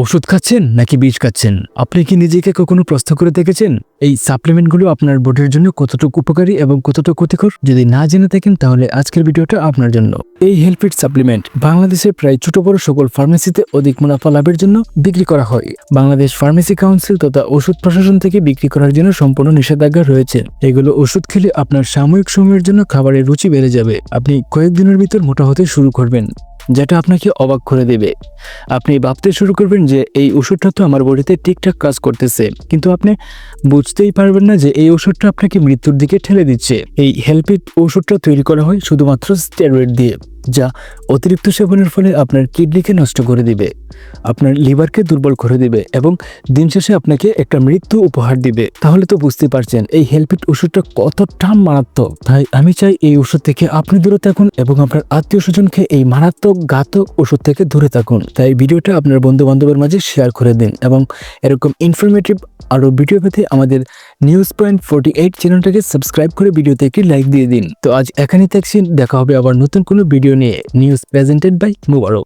ওষুধ খাচ্ছেন নাকি বীজ খাচ্ছেন? আপনি কি নিজেকে কখনো প্রশ্ন করে দেখেছেন? এই সাপ্লিমেন্টগুলো আপনার বডির জন্য কতটুকু উপকারী এবং কতটুকু ক্ষতিকর? যদি না জেনে থাকেন, তাহলে আজকের ভিডিওটা আপনার জন্য। এই হেলফিট সাপ্লিমেন্ট বাংলাদেশের প্রায় ছোট বড় সকল ফার্মেসিতে অধিক মুনাফা লাভের জন্য বিক্রি করা হয়। বাংলাদেশ ফার্মেসি কাউন্সিল তথা ওষুধ প্রশাসন থেকে বিক্রি করার জন্য সম্পূর্ণ নিষেধাজ্ঞা রয়েছে। এগুলো ওষুধ খেলে আপনার সাময়িক সময়ের জন্য খাবারের রুচি বেড়ে যাবে। আপনি কয়েকদিনের ভিতর মোটা হতে শুরু করবেন। যেটা আপনাকে অবাক করে দেবে। আপনি ভাবতে শুরু করবেন যে এই ওষুধটা তো আমার বডিতে ঠিকঠাক কাজ করতেছে, কিন্তু আপনি বুঝতেই পারবেন না যে এই ওষুধটা আপনাকে মৃত্যুর দিকে ঠেলে দিচ্ছে। এই হেলপিট ওষুধটা তৈরি করা হয় শুধুমাত্র স্টেরয়েড দিয়ে। যা অতিরিক্ত সেবনের ফলে আপনার কিডনিকে নষ্ট করে দিবে, আপনার লিভারকে দুর্বল করে দিবে এবং দিন শেষে আপনাকে একটা মৃত্যু উপহার দিবে। তাহলে তো বুঝতে পারছেন, এই হেলপিট ওষুধটা কতটা মারাত্মক। তাই আমি চাই এই ওষুধ থেকে আপনি দূরে থাকুন এবং আপনার আত্মীয় স্বজনকে এই মারাত্মক ঘাতক ওষুধ থেকে দূরে থাকুন। তাই ভিডিওটা আপনার বন্ধু বান্ধবের মাঝে শেয়ার করে দিন এবং এরকম ইনফরমেটিভ আরও ভিডিও পেতে আমাদের নিউজ পয়েন্ট ফোর্টি এইট চ্যানেলটাকে সাবস্ক্রাইব করে ভিডিওতে একটি লাইক দিয়ে দিন। তো আজ এখানেই থাকছি, দেখা হবে আবার নতুন কোনো ভিডিও নিয়ে নিউজ প্রেজেন্টেড বাই মুবারক